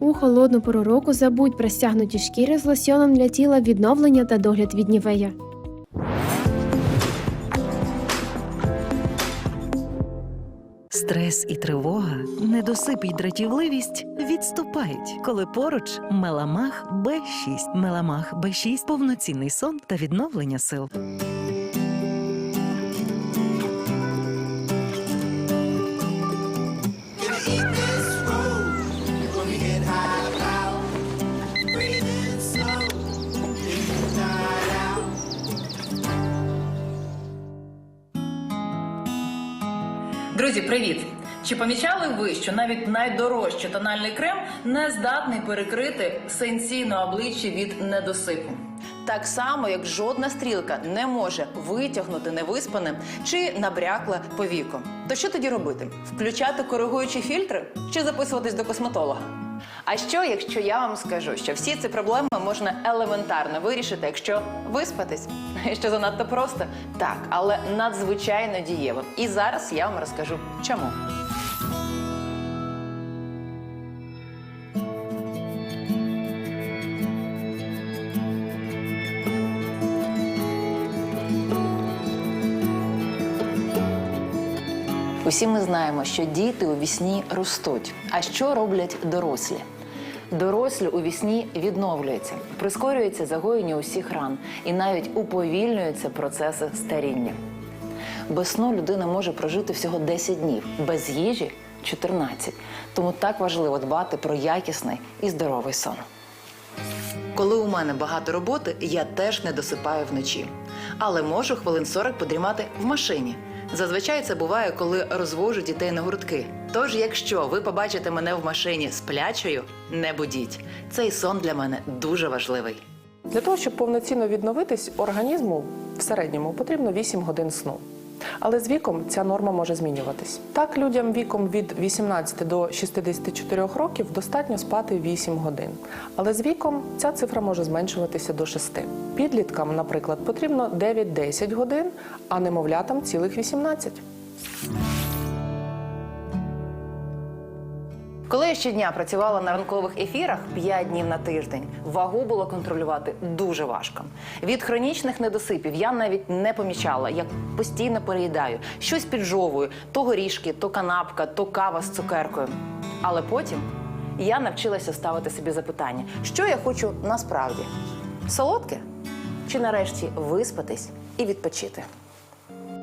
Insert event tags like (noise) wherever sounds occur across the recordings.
У холодну пору року забудь про стягнуті шкіри з лосьоном для тіла відновлення та догляд від нівея. Стрес і тривога, недосип і дратівливість відступають, коли поруч меламах Б6. Меламах Б6 – повноцінний сон та відновлення сил. Друзі, привіт! Чи помічали ви, що навіть найдорожчий тональний крем не здатний перекрити сенсійне обличчя від недосипу? Так само, як жодна стрілка не може витягнути невиспане чи набрякле повіко. То що тоді робити? Включати коригуючі фільтри чи записуватись до косметолога? А що, якщо я вам скажу, що всі ці проблеми можна елементарно вирішити, якщо виспатись? (laughs) Що занадто просто? Так, але надзвичайно дієво. І зараз я вам розкажу, чому. Усі ми знаємо, що діти у вісні ростуть. А що роблять дорослі? Дорослі у вісні відновлюються, прискорюється загоєння усіх ран і навіть уповільнюються процеси старіння. Без сну людина може прожити всього 10 днів, без їжі 14. Тому так важливо дбати про якісний і здоровий сон. Коли у мене багато роботи, я теж не досипаю вночі. Але можу хвилин 40 подрімати в машині. Зазвичай це буває, коли розвожу дітей на гуртки. Тож, якщо ви побачите мене в машині сплячою, не будіть. Цей сон для мене дуже важливий. Для того, щоб повноцінно відновитись, організму в середньому потрібно 8 годин сну. Але з віком ця норма може змінюватись. Так, людям віком від 18 до 64 років достатньо спати 8 годин. Але з віком ця цифра може зменшуватися до 6. Підліткам, наприклад, потрібно 9-10 годин, а немовлятам цілих 18. Коли я щодня працювала на ранкових ефірах 5 днів на тиждень, вагу було контролювати дуже важко. Від хронічних недосипів я навіть не помічала, як постійно переїдаю, щось піджовую, то горішки, то канапка, то кава з цукеркою. Але потім я навчилася ставити собі запитання, що я хочу насправді: солодке чи нарешті виспатись і відпочити.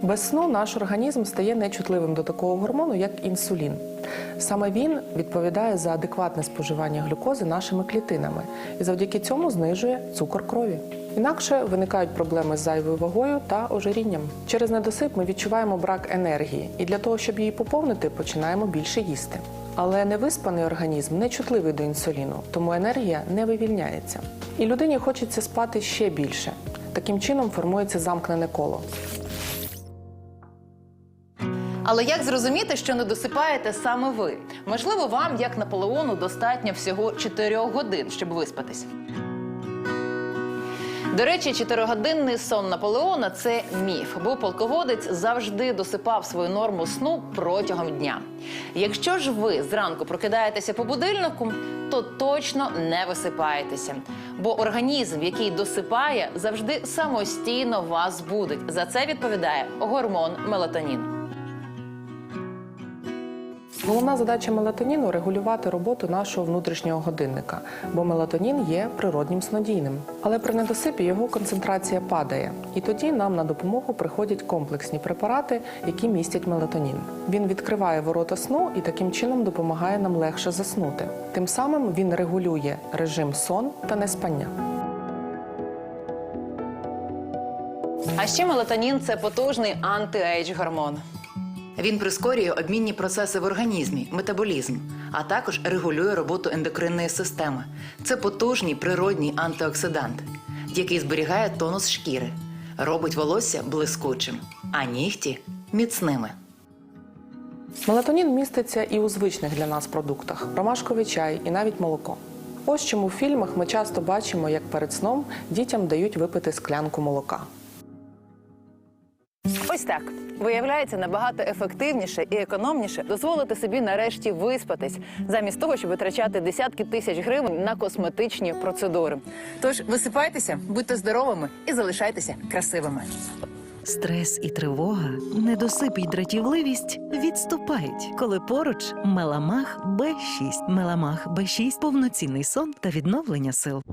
Без сну наш організм стає нечутливим до такого гормону, як інсулін. Саме він відповідає за адекватне споживання глюкози нашими клітинами і завдяки цьому знижує цукор крові. Інакше виникають проблеми з зайвою вагою та ожирінням. Через недосип ми відчуваємо брак енергії, і для того, щоб її поповнити, починаємо більше їсти. Але невиспаний організм не чутливий до інсуліну, тому енергія не вивільняється. І людині хочеться спати ще більше. Таким чином формується замкнене коло. Але як зрозуміти, що не досипаєте саме ви? Можливо, вам, як Наполеону, достатньо всього 4 годин, щоб виспатись. До речі, чотиригодинний сон Наполеона це міф, бо полководець завжди досипав свою норму сну протягом дня. Якщо ж ви зранку прокидаєтеся по будильнику, то точно не висипаєтеся, бо організм, який досипає, завжди самостійно вас будить. За це відповідає гормон мелатонін. Головна задача мелатоніну регулювати роботу нашого внутрішнього годинника, бо мелатонін є природнім снодійним. Але при недосипі його концентрація падає, і тоді нам на допомогу приходять комплексні препарати, які містять мелатонін. Він відкриває ворота сну і таким чином допомагає нам легше заснути. Тим самим він регулює режим сон та неспання. А ще мелатонін це потужний анти-ейдж гормон. Він прискорює обмінні процеси в організмі, метаболізм, а також регулює роботу ендокринної системи. Це потужний природній антиоксидант, який зберігає тонус шкіри, робить волосся блискучим, а нігті міцними. Мелатонін міститься і у звичних для нас продуктах: ромашковий чай і навіть молоко. Ось чому в фільмах ми часто бачимо, як перед сном дітям дають випити склянку молока. Ось так. Виявляється, набагато ефективніше і економніше дозволити собі нарешті виспатись, замість того, щоб витрачати десятки тисяч гривень на косметичні процедури. Тож висипайтеся, будьте здоровими і залишайтеся красивими. Стрес і тривога, недосип і дратівливість відступають, коли поруч меламах Б6. Меламах Б6 – повноцінний сон та відновлення сил.